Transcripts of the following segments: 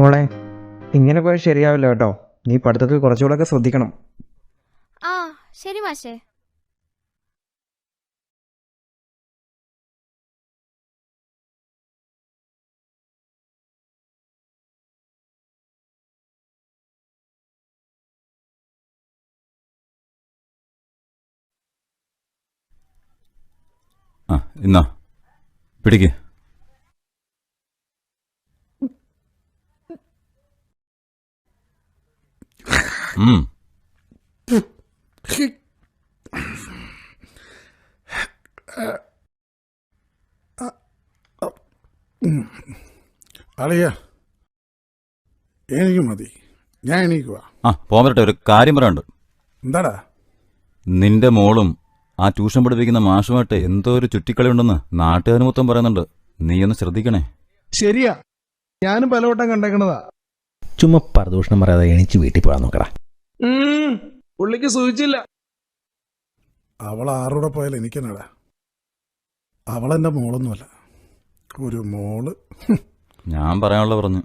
മോളെ ഇങ്ങനെ പോയാൽ ശരിയാവില്ല കേട്ടോ. നീ പഠിത്തത്തിൽ കുറച്ചുകൂടെ ഒക്കെ ശ്രദ്ധിക്കണം. ആ ശരി മാഷേ. ആ ഇന്നാ. പിടിക്ക്. അളിയ എനിക്ക് മതി. ഞാൻ എണീക്കുവാ. ആ പോകാൻ പറ്റട്ടെ ഒരു കാര്യം പറയാനുണ്ട്. എന്താടാ? നിന്റെ മോളും ആ ട്യൂഷൻ പഠിപ്പിക്കുന്ന മാഷുമായിട്ട് എന്തോ ഒരു ചുറ്റിക്കളി ഉണ്ടെന്ന് നാട്ടുകാർ മൊത്തം പറയുന്നുണ്ട്. നീ ഒന്ന് ശ്രദ്ധിക്കണേ. ശരിയാ. ഞാനും പലവട്ടം കണ്ടേക്കണതാ. ചുമ്മാ പരദൂഷണം പറയാതെ എണീച്ച് വീട്ടിൽ പോകാൻ നോക്കടാ. പുള്ളിക്ക് സൂചിച്ചില്ല. അവൾ ആരോടെ പോയാൽ എനിക്കെന്നടാ? അവളെന്റെ മോളൊന്നുമല്ല. ഒരു മോൾ. ഞാൻ പറയാനുള്ള പറഞ്ഞു.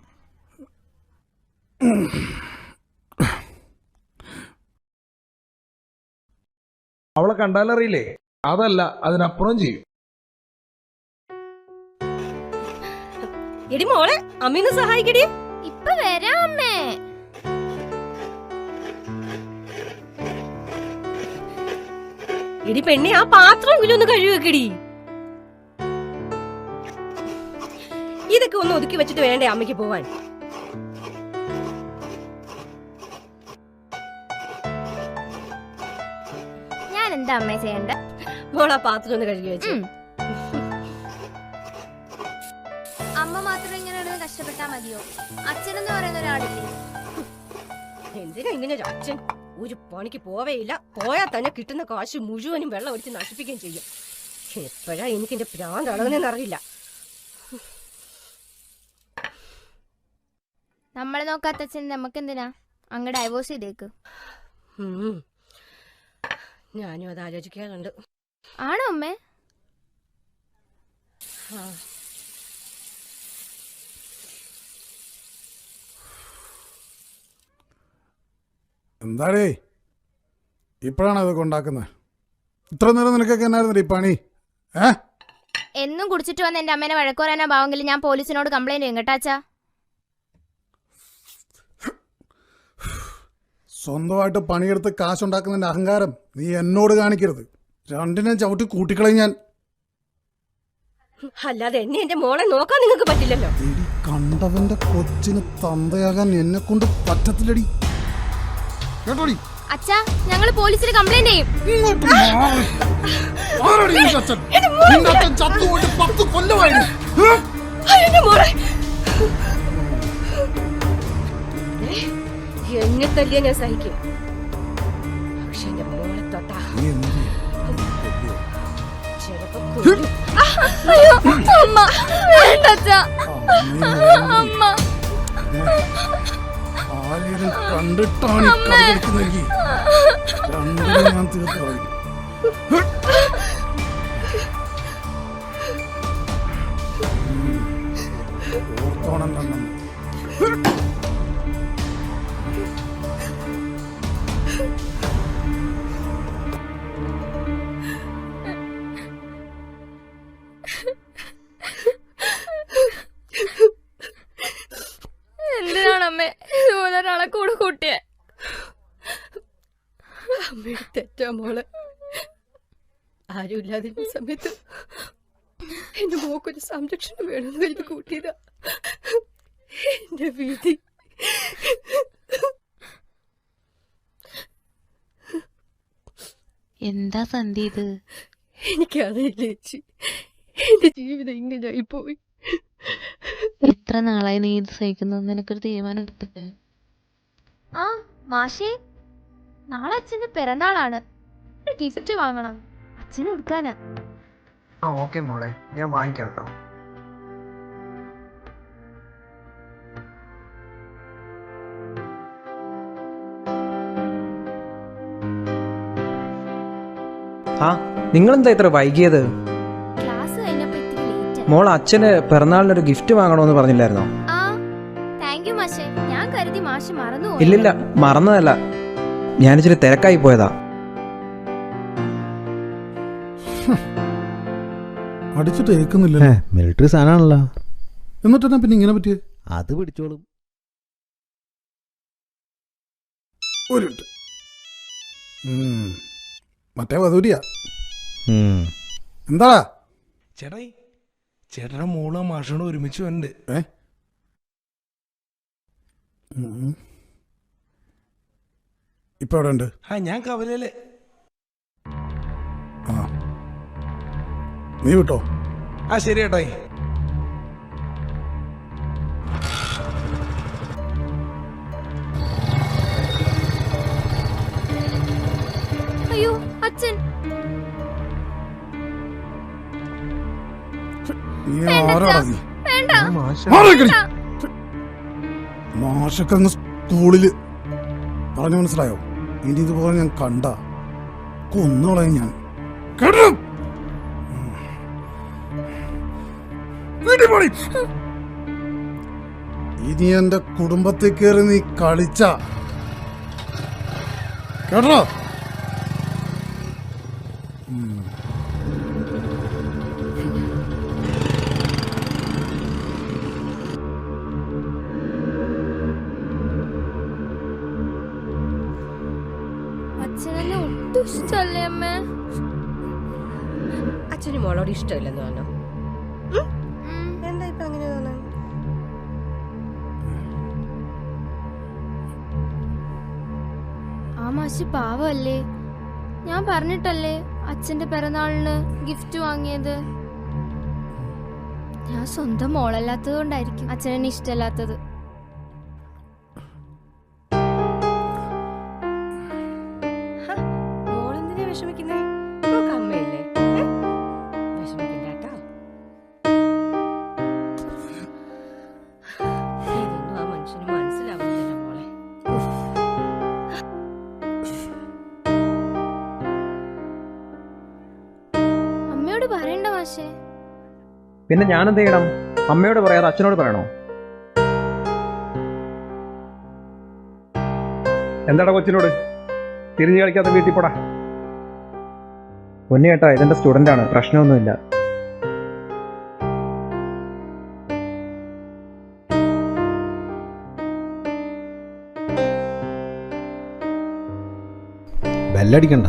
അവളെ കണ്ടാലറിയില്ലേ? അതല്ല അതിനപ്പുറം ചെയ്യും. എടി മോളെ അമ്മീന്ന് സഹായിക്കടി. ഇപ്പൊ വരാം അമ്മേ. എടി പെണ്ണെ ആ പാത്രം ഒന്ന് കഴുകി വെക്കടി. ഇതൊക്കെ ഒന്ന് ഒതുക്കി വെച്ചിട്ട് വേണ്ടേ അമ്മയ്ക്ക് പോവാൻ? ഞാൻ എന്താ അമ്മേ ചെയ്യണ്ട? മോൾ ആ പാത്രം ഒന്ന് കഴുകി വെച്ചു. അമ്മ മാത്രം ഇങ്ങനെ ഇരുന്ന് കഷ്ടപ്പെട്ടാ മതിയോ? അച്ഛനെന്ന് പറയുന്ന ഒരാളില്ലേ? എന്തിനാ ഇങ്ങനെ ഒരു അച്ഛൻ? ഒരു പണിക്ക് പോവേയില്ല. പോയാൽ തന്നെ കിട്ടുന്ന കാശ് മുഴുവനും വെള്ളം ഒഴിച്ച് നശിപ്പിക്കുകയും ചെയ്യും. എപ്പോഴാ എനിക്ക് എന്റെ പ്രാന്ത് അളവനെന്ന് അറിയില്ല. നമ്മളെ നോക്കാത്ത അച്ഛൻ നമുക്ക് എന്തിനാ അങ്ങ് ഡൈവോഴ്സ് ചെയ്തേക്ക്. ഞാനും അത് ആലോചിക്കാറുണ്ട്. ആണോ അമ്മേ? ആ. എന്താടേ? ഇപ്പോഴാണ് അതൊക്കെ ഉണ്ടാക്കുന്നത്? ഇത്ര നേരം നിനക്കൊക്കെ എന്നായിരുന്നു ഈ പണി? ഏ? എന്നും കുടിച്ചിട്ട് വന്ന് എന്റെ അമ്മേനെ വഴക്ക് പറയാനാ ഭാവെങ്കിൽ ഞാൻ പോലീസിനോട് കംപ്ലൈന്റ് ചെയ്യും കേട്ടാച്ചാ സ്വന്തമായിട്ട് പണിയെടുത്ത് കാശുണ്ടാക്കുന്നതിന്റെ അഹങ്കാരം നീ എന്നോട് കാണിക്കരുത്. രണ്ടിനെ ചവിട്ടി കൂട്ടിക്കളയും ഞാൻ. അല്ലാതെ എന്നെ എന്റെ മോളെ നോക്കാൻ നിങ്ങൾക്ക് പറ്റില്ലല്ലോ. കണ്ടവന്റെ കൊച്ചിന് തന്തയാകാൻ എന്നെ കൊണ്ട് പറ്റത്തില്ലടി. അച്ഛാ ഞങ്ങൾ പോലീസിന് കംപ്ലൈന്റ് ചെയ്യും. എന്നെ തല്ലിയ ഞാൻ സഹിക്കും. പക്ഷെ എന്റെ മോളെ തൊട്ടാ. അയ്യോ അമ്മ വേണ്ട അമ്മ. ആരെയും കണ്ടിട്ടാണ് കണ്ടിരിക്കുന്നെങ്കിൽ രണ്ടിനെ ഞാൻ തീർത്ത് കളയും. ഓർത്തോണം കണ്ണം ആരും ഇല്ലാതിരുന്ന സമയത്ത് എന്റെ മോക്കൊരു സംരക്ഷണം വേണമെന്ന് കരുതി കൂട്ടിയതാ. എന്റെ വീതി. എന്താ സന്ധി ഇത്? എനിക്കറിയില്ല ചേച്ചി. എന്റെ ജീവിതം ഇങ്ങനെയായി പോയി. എത്ര നാളായി നീ ഇത് സഹിക്കുന്നു നിനക്കൊരു തീരുമാനം എടുത്തിട്ട് ആ മാഷേ. നാളെ അച്ഛന്റെ പിറന്നാളാണ്. ഗിഫ്റ്റ് വാങ്ങണം. അച്ഛന് എടുക്കാനാ ആ ഓക്കെ മോളെ. ഞാൻ വാങ്ങിക്കാം കേട്ടോ ആ നിങ്ങളെന്താ ഇത്ര വൈകിയത്? ക്ലാസ് കഴിഞ്ഞപ്പോ ഇത്തിരി ലേറ്റ് മോൾ അച്ഛന് പിറന്നാളിനൊരു ഗിഫ്റ്റ് വാങ്ങണമെന്ന് പറഞ്ഞില്ലായിരുന്നോ? ആ താങ്ക് യു മാഷേ. കരുതി മാഷ് മറന്നു ഇല്ലില്ല മറന്നതല്ല. ഞാനിച്ചിരി തിരക്കായി പോയതാ. അടിച്ചിട്ട് ഏക്കുന്നില്ല മിലിറ്ററി സാധനമാണല്ലോ എന്നിട്ടെന്നാ പിന്നെ ഇങ്ങനെ പറ്റിയേ? അത് പിടിച്ചോളും. ഒരു മിനിറ്റ്. ഉം. മറ്റേ വധൂരിയാ. ഉം. എന്താടാ? ചേട്ടായി ചേട്ടന്റെ മോൾ മാഷോട് ഒരുമിച്ച് ഉണ്ട് ഏ? ഉം. ഇപ്പൊ എവിടെ ഉണ്ട് ആ ഞാൻ കവലയിൽ. നീ വിട്ടോ? ആ ശരി കേട്ടോ അയ്യോ അച്ഛൻ. മാഷൊക്കെ അങ്ങ് സ്കൂളിൽ. പറഞ്ഞു മനസ്സിലായോ? ഇനി ഇതുപോലെ ഞാൻ കണ്ട കൊന്നോളെ ഞാൻ. കേട്ടോ? വീട്ടിൽ പോടി. ഇനി എന്റെ കുടുംബത്തിൽ കയറി നീ കളിച്ച കേട്ടോ മാഷി പാവല്ലേ ഞാൻ പറഞ്ഞിട്ടല്ലേ അച്ഛന്റെ പിറന്നാളിന് ഗിഫ്റ്റ് വാങ്ങിയത്? ഞാൻ സ്വന്തം മോളല്ലാത്തത് കൊണ്ടായിരിക്കും അച്ഛനെ ഇഷ്ടമല്ലാത്തത്. പറയണ്ട ഞാൻ പിന്നെ ഞാനെന്ത് ചെയ്യണം? അമ്മയോട് പറയാതെ അച്ഛനോട് പറയണോ? എന്താടാ കൊച്ചിനോട്? തിരിഞ്ഞു കളിക്കാത്ത വീട്ടിൽ പോടാ. പൊന്നു കേട്ടാ ഇതെന്റെ സ്റ്റുഡന്റ് ആണ്. പ്രശ്നമൊന്നുമില്ല. ബെല്ലടിക്കണ്ട.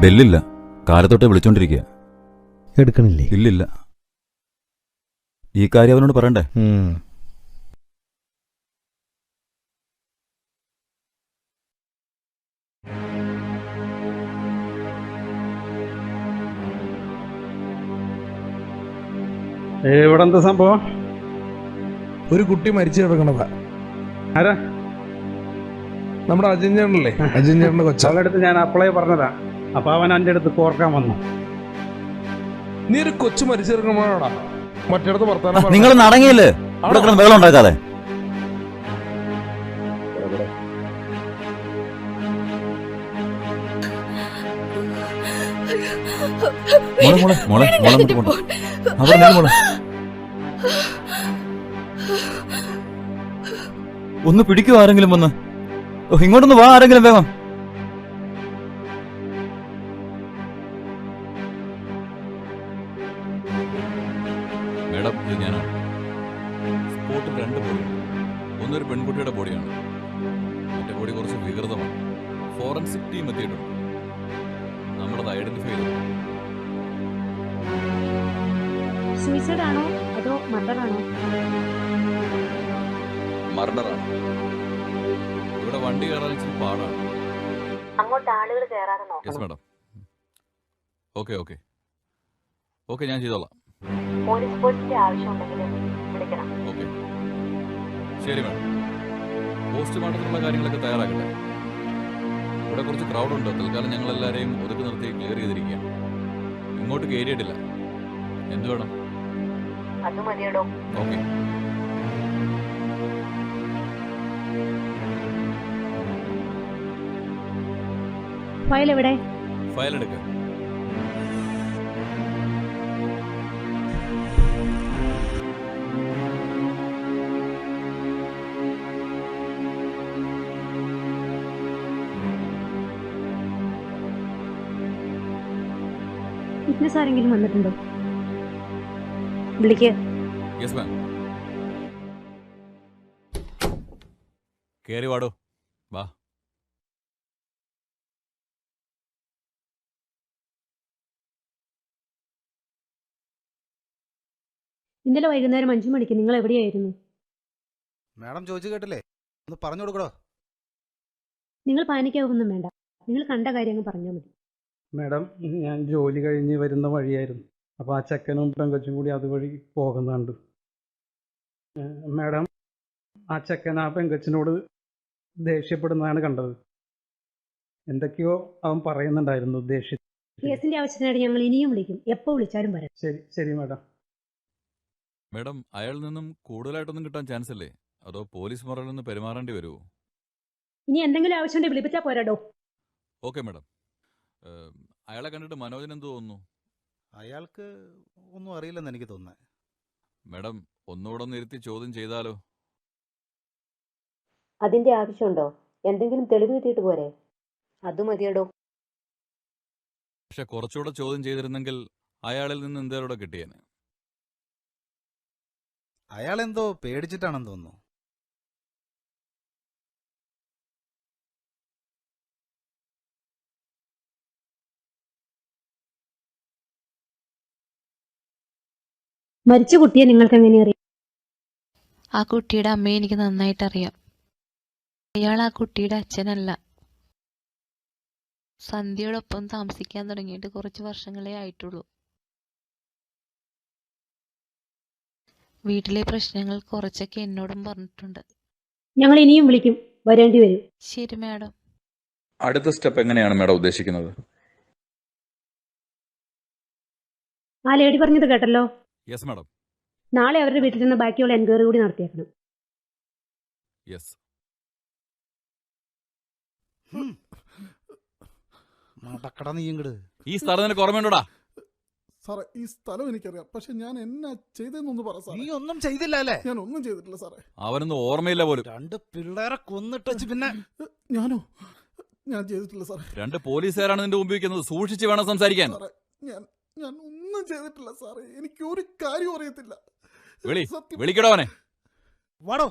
ബെല്ലില്ല. കാലത്തോട്ടെ വിളിച്ചോണ്ടിരിക്കുക എടുക്കണില്ലേ? ഇല്ലില്ല. ഈ കാര്യം അവനോട് പറയണ്ടേ? ഉം. ഇവിടെ എന്താ സംഭവം? ഒരു കുട്ടി മരിച്ചു കിടക്കണതാ. ആരാ? നമ്മുടെ അജയൻ ചേട്ടനല്ലേ? അജയൻ ചേട്ടന്റെ കൊച്ച. അടുത്ത് ഞാൻ അപ്ലൈ പറഞ്ഞതാ. അപ്പൊ അവൻ എന്റെ അടുത്ത് കോർക്കാൻ വന്നു. നീ ഒരു കൊച്ചു മരിച്ചു കിടക്കണോടാ മറ്റിടത്ത് വർത്താനം നിങ്ങൾ നടങ്ങിയില്ലേ. ഇവിടെ കിടന്ന് വെള്ളം ഉണ്ടാക്കാതെ. മോളെ മോളെ മോളെ മോളെ അങ്ങോട്ട് പോണ്ട അവിടെ നിന്ന് മോളെ. ഒന്ന് പിടിക്കുവാരെങ്കിലും വന്ന്. ഇങ്ങോട്ടൊന്ന് വാ ആരെങ്കിലും വേഗം. സൂയിസൈഡ് ആണോ അതോ മർഡർ ആണോ മർഡറാണ്. ഇവിടെ വണ്ടി കയറാൻ ഇച്ചിരി പാടാണ്. അങ്ങോട്ട് ആളുകൾ കയറാതെ yes madam okay okay okay ഞാൻ ചെയ്തോളാം. പോലീസ് ഫോഴ്സിന്റെ ആവശ്യമുണ്ടെങ്കിൽ വിളിക്കണം. ഓക്കെ ശരി മാഡം പോസ്റ്റ്മോർട്ടത്തിനുള്ള കാര്യങ്ങളൊക്കെ തയ്യാറാക്കട്ടെ. ഇവിടെ കുറച്ച് ക്രൗഡുണ്ട് തൽക്കാലം ഞങ്ങൾ എല്ലാവരെയും ഒതുക്കി നിർത്തി ക്ലിയർ ചെയ്തിരിക്കുക ഇങ്ങോട്ട് കയറിയിട്ടില്ല എന്ത് വേണം? അത് മതിയടോ. ഫയൽ എവിടെ? ഫയൽ എടുക്ക. ആരെങ്കിലും വന്നിട്ടുണ്ടോ? വിളിക്ക്. കേറി വാടോ. വാ. ഇന്നലെ വൈകുന്നേരം അഞ്ചു മണിക്ക് നിങ്ങൾ എവിടെയായിരുന്നു? മാഡം ചോദിച്ചു കേട്ടില്ലേ? ഒന്ന് പറഞ്ഞു കൊടുക്കടോ. നിങ്ങൾ പാനിക്കാവൊന്നും വേണ്ട. നിങ്ങൾ കണ്ട കാര്യം അങ്ങ് പറഞ്ഞാൽ മതി. മാഡം ഞാൻ ജോലി കഴിഞ്ഞ് വരുന്ന വഴിയായിരുന്നു. അപ്പോൾ ആ ചെക്കനും പെങ്കച്ചും കൂടി അതുവഴി പോകുന്നുണ്ട്. മാഡം ആ ചെക്കൻ ആ പെങ്കച്ചിനോട് ദേഷ്യപ്പെടുന്നതാണ് കണ്ടത്. എന്തൊക്കെയോ അവൻ പറയുന്നുണ്ടായിരുന്നു ദേഷ്യ കേസിന്റെ ആവശ്യത്തിനായിട്ട് ഞങ്ങൾ ഇനിയും വിളിക്കും. എപ്പോൾ വിളിച്ചാലും വരാം. ശരി ശരി മാഡം. മാഡം അയാളിൽ നിന്നും കൂടുതലായിട്ടൊന്നും കിട്ടാൻ ചാൻസ് അല്ലേ അതോ പോലീസ് മുറയിൽ നിന്ന് പെരുമാറേണ്ടി വരുമോ ഇനി എന്തെങ്കിലും ആവശ്യമുണ്ടെങ്കിൽ വിളിപ്പിച്ചാൽ പോരാടോ ഓക്കെ മാഡം. അയാളെ കണ്ടിട്ട് മനോജിന് എന്ത് തോന്നുന്നു? അയാൾക്ക് ഒന്നും അറിയില്ലെന്ന് എനിക്ക് തോന്നുന്നത് മാഡം ഒന്നുകൂടെ ഒന്ന് ഇരുത്തി ചോദ്യം ചെയ്താലോ? അതിന്റെ ആവശ്യമുണ്ടോ? എന്തെങ്കിലും തെളിവ് കിട്ടിയിട്ട് പോരെ? അത് മതിയടോ. പക്ഷെ കുറച്ചുകൂടെ ചോദ്യം ചെയ്തിരുന്നെങ്കിൽ അയാളിൽ നിന്ന് എന്തേലൂടെ കിട്ടിയേനെ. അയാളെന്തോ പേടിച്ചിട്ടാണെന്ന് തോന്നുന്നു. മരിച്ച കുട്ടിയെ നിങ്ങൾക്ക് എങ്ങനെ അറിയാം? ആ കുട്ടിയുടെ അമ്മയെ എനിക്ക് നന്നായിട്ട് അറിയാം അയാൾ ആ കുട്ടിയുടെ അച്ഛനല്ല. സന്ധ്യയോടൊപ്പം താമസിക്കാൻ തുടങ്ങിയിട്ട് കുറച്ച് വർഷങ്ങളേ ആയിട്ടുള്ളൂ. വീട്ടിലെ പ്രശ്നങ്ങൾ കുറച്ചൊക്കെ എന്നോടും പറഞ്ഞിട്ടുണ്ട്. ഞങ്ങൾ ഇനിയും വിളിക്കും. വരേണ്ടി വരും. ശരി മാഡം. അടുത്ത സ്റ്റെപ്പ് എങ്ങനെയാണ് മാഡം ഉദ്ദേശിക്കുന്നത്? ആ ലേഡി പറഞ്ഞത് കേട്ടല്ലോ. യെസ് മാഡം നാളെ അവരുടെ വീട്ടിൽ നിന്ന് ബാക്കിയുള്ള എൻക്വയറി കൂടി നടത്തിയേക്കണം. യെസ് നടക്കട നീ ഇങ്ങട്. ഈ സ്ഥലം നിനക്ക് ഓർമ്മയുണ്ടോടാ സാറേ ഈ സ്ഥലം എനിക്കറിയാം. പക്ഷെ ഞാൻ എന്നാ ചെയ്തെന്നൊന്ന് പറ നീ ഒന്നും ചെയ്തില്ല അല്ലേ? ഞാൻ ഒന്നും ചെയ്തിട്ടില്ല സാറേ. അവനൊന്നും ഓർമ്മയില്ല പോലും. രണ്ട് പിള്ളേരെ കൊന്നിട്ടച്ച് പിന്നെ ഞാനോ? ഞാൻ ചെയ്തിട്ടില്ല സാറേ. രണ്ട് പോലീസുകാരാണ് നിന്റെ മുമ്പിൽ വെക്കുന്നത് സൂക്ഷിച്ച് വേണം സംസാരിക്കാൻ. സാറേ ഞാൻ ഞാൻ ഒന്നും ചെയ്തിട്ടില്ല സാറേ. എനിക്ക് ഒരു കാര്യം അറിയത്തില്ല. വിളി സത്യം. വിളിക്കടോ അവനെ. വാടോ.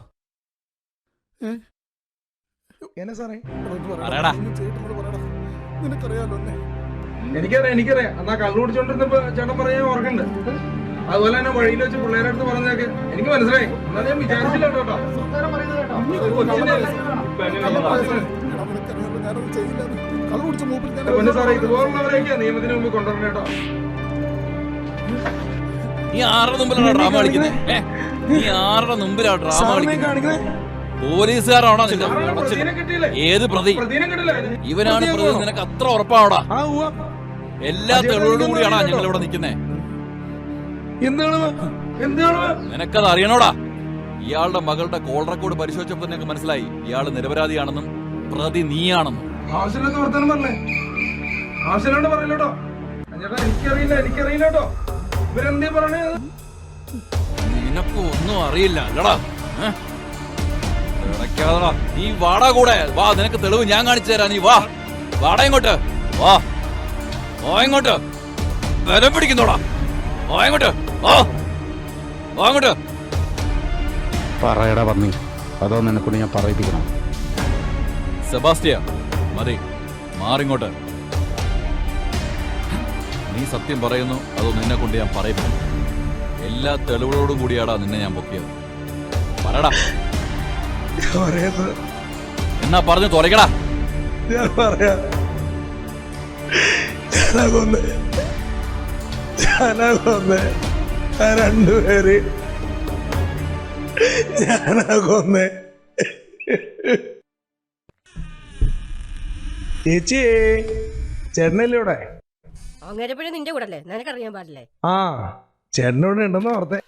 എന്നെ സാറേ? എടാ, ഒന്ന് പറയടാ. പറയടാ. ഒന്നും ചെയ്തിട്ടില്ലെന്ന് പറയടാ. നിനക്കറിയാലോ എന്നെ. എനിക്കറിയാം എനിക്കറിയാം. എന്നാ കള്ളു കുടിച്ചോണ്ടിരുന്നപ്പോ ചേട്ടൻ പറയാൻ ഓർക്കണ്ട് അതുപോലെ തന്നെ വഴിയിൽ വെച്ച് പിള്ളേരെ അടുത്ത് പറഞ്ഞൊക്കെ എനിക്ക് മനസ്സിലായി. എന്നാ ഞാൻ വിചാരിച്ചില്ല കേട്ടോ. എടാ, നിനക്കറിയാലോ ഞാനത് ചെയ്യില്ലെന്ന്. കള്ള് കുടിച്ച മൂപ്പിൽ ഞാൻ പൊന്നു സാറേ ഇതുപോലുള്ളവരെയൊക്കെയാ നിയമത്തിന് മുമ്പ് കൊണ്ടുവരണം കേട്ടോ. നീ ആരുടെ മുമ്പിലാണ് ഡ്രാമ കളിക്കുന്നത് നീ ആരുടെ മുമ്പിലാണ് ഡ്രാമ കളിക്കുന്നത് പോലീസുകാരാണോ നിന്റെ ഏത് പ്രതി? ഇവനാണ് പ്രതി? നിനക്ക് അത്ര ഉറപ്പാണോടാ എല്ലാ തെളിവോടും കൂടിയാണോ ഞങ്ങൾ ഇവിടെ നിൽക്കുന്നേ നിനക്കത് അറിയണോടാ? ഇയാളുടെ മകളുടെ കോൾ റെക്കോർഡ് പരിശോധിച്ചപ്പോൾ നിനക്ക് മനസ്സിലായി. ഇയാൾ നിരപരാധിയാണെന്നും പ്രതി നീയാണെന്നും. എനിക്കറിയില്ല എനിക്കറിയില്ല കേട്ടോ. ഇവരെന്തേ പറയണേ? നിനക്ക് ഒന്നും അറിയില്ല അല്ലടാ? നീ വാടാ കൂടെ. വാ നിനക്ക് തെളിവ് ഞാൻ കാണിച്ചു തരാം. നീ വാ. വാടാ ഇങ്ങോട്ട്. വാ. വാ ഇങ്ങോട്ട്. വില പിടിക്കുന്നോടാ. വാ ഇങ്ങോട്ട്. വാ. വാ ഇങ്ങോട്ട്. പറയടാ പന്നി. അതോ നിനക്കൊണ്ട് ഞാൻ പറയിപ്പിക്കണം. സെബാസ്റ്റ്യ മതി. മാറിങ്ങോട്ട്. നീ സത്യം പറയുന്നു അതോ നിന്നെ കൊണ്ട് ഞാൻ പറയുന്നു എല്ലാ തെളിവുകളോടും കൂടിയാടാ നിന്നെ ഞാൻ പൊക്കിയത്. പറയടാ പറയാ എന്നാ പറഞ്ഞു തുറയ്ക്കടാ. ഞാൻ പറയാ. ആ രണ്ടുപേര് ചേച്ചി ചേട്ടനല്ലേ ഇവിടെ? നിന്റെ കൂടെ അല്ലേ? നിനക്കറിയാൻ പാടില്ലേ? ആ ചേട്ടനോട് ഉണ്ടെന്ന് ഓർത്തെ.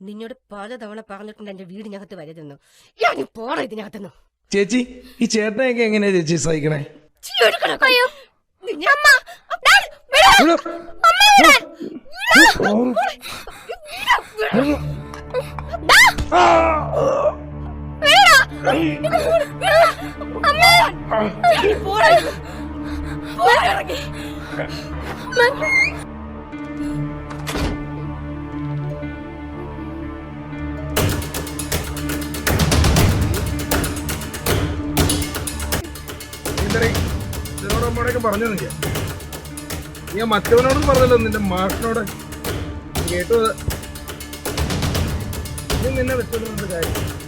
നിന്നോട് പലതവണ പറഞ്ഞിട്ടുണ്ട് എന്റെ വീടിനകത്ത് വരരുതെന്ന്. ഞാൻ പോണ ഇതിനകത്തുനിന്നു ചേച്ചി ഈ ചേട്ടനെയൊക്കെ എങ്ങനെയാ ചേച്ചി സഹിക്കണേ? അയ്യോ നിന്നോട് അമ്മോടൊക്കെ പറഞ്ഞു ഞാൻ മറ്റവനോടും പറഞ്ഞല്ലോ നിന്റെ മാഷിനോട്. കേട്ടു നിന്നെ വെച്ചോണ്ട് കാര്യം.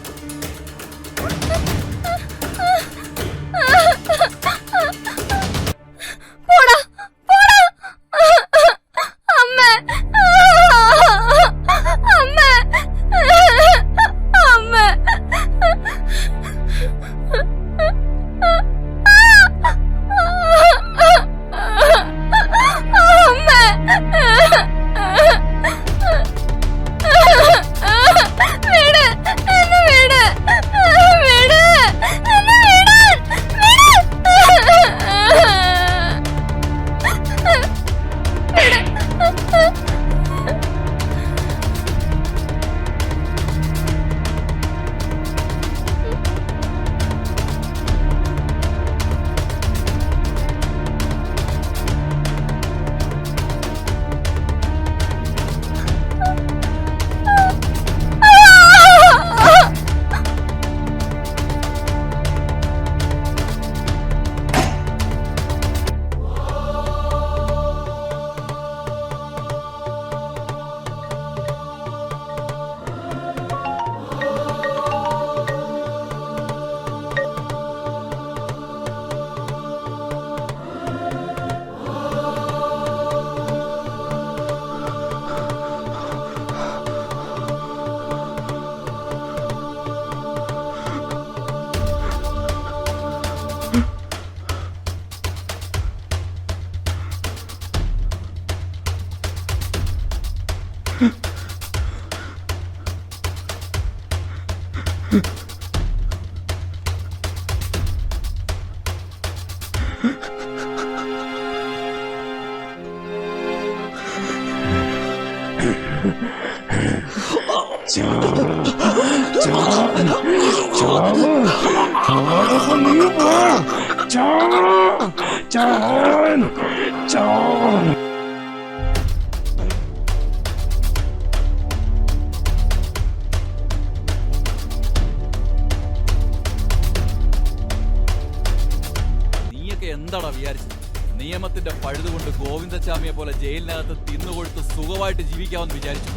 നീയൊക്കെ എന്താടാ വിചാരിച്ചത്? നിയമത്തിന്റെ പഴുതുകൊണ്ട് ഗോവിന്ദച്ചാമിയെ പോലെ ജയിലിനകത്ത് തിന്നുകൊടുത്ത് സുഖമായിട്ട് ജീവിക്കാമെന്ന് വിചാരിച്ചു.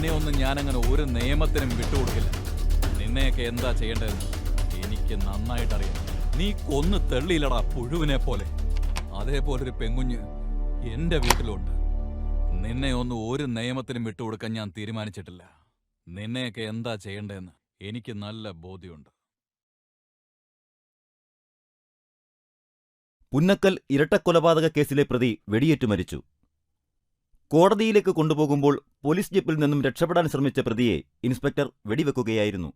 നിന്നെ ഒന്നും ഞാനങ്ങനെ ഒരു നിയമത്തിനും വിട്ടുകൊടുക്കില്ല. നിന്നെയൊക്കെ എന്താ ചെയ്യേണ്ടതെന്ന് എനിക്ക് നന്നായിട്ടറിയാം. നീ കൊന്ന് തള്ളിയില്ലടാ പുഴുവിനെ പോലെ. അതേപോലൊരു പെങ്കുഞ്ഞ് എന്റെ വീട്ടിലുണ്ട്. നിന്നെ ഒന്നും ഒരു നിയമത്തിനും വിട്ടുകൊടുക്കാൻ ഞാൻ തീരുമാനിച്ചിട്ടില്ല. നിന്നെയൊക്കെ എന്താ ചെയ്യേണ്ടതെന്ന് എനിക്ക് നല്ല ബോധ്യമുണ്ട്. പുന്നക്കൽ ഇരട്ടക്കൊലപാതക കേസിലെ പ്രതി വെടിയേറ്റു മരിച്ചു. കോടതിയിലേക്ക് കൊണ്ടുപോകുമ്പോൾ പോലീസ് ജീപ്പിൽ നിന്നും രക്ഷപ്പെടാൻ ശ്രമിച്ച പ്രതിയെ ഇൻസ്പെക്ടർ വെടിവെക്കുകയായിരുന്നു